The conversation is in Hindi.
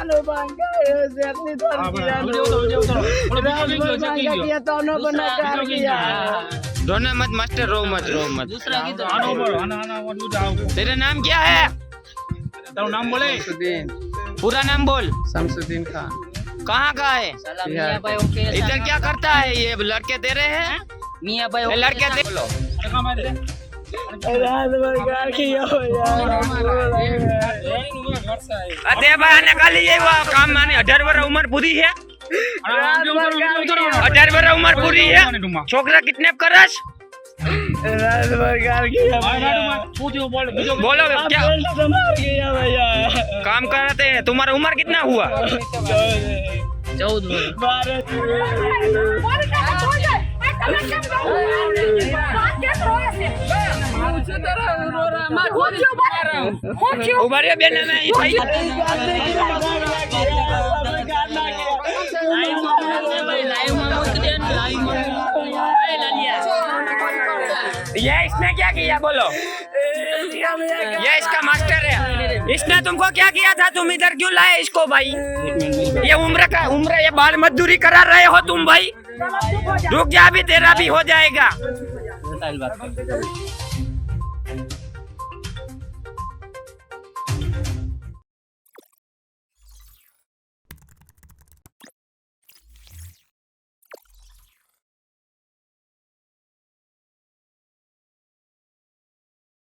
कियानो भांगा सेटनी तो कियानो रात भर भांगा किया तो नो बना कार किया रोना मत मास्टर रो मत रो मत दूसरा की तो तेरा नाम क्या है તારું નામ બોલે शमसुद्दीन पूरा नाम बोल शमसुद्दीन खान कहाँ का है સલામ મિયા ભાઈ ઓકે इधर क्या करता है ये लड़के दे रहे हैं મિયા ભાઈ ये लड़के दे लो रात भर कार किया हो यार અતે ભાઈ આને ખાલી એવા કામ માને 18 વર્ષ ઉંમર પૂરી છે रात भर कार किया 18 વર્ષ ઉંમર પૂરી છે છોકરા કિડનેપ કરસ रात भर कार किया भैया बोलो आप क्या बेल्ट से मार गया भैया काम कराते हैं तुम्हारा उम्र कितना हुआ ચૌદ ये इसने क्या किया, बोलो? ये इसका मास्टर है। इसने तुमको क्या किया था? तुम इधर क्यों लाए इसको भाई? ये उम्र का उम्र, ये बाल मजदूरी करा रहे हो तुम भाई। रुक जा भी तेरा भी हो जाएगा।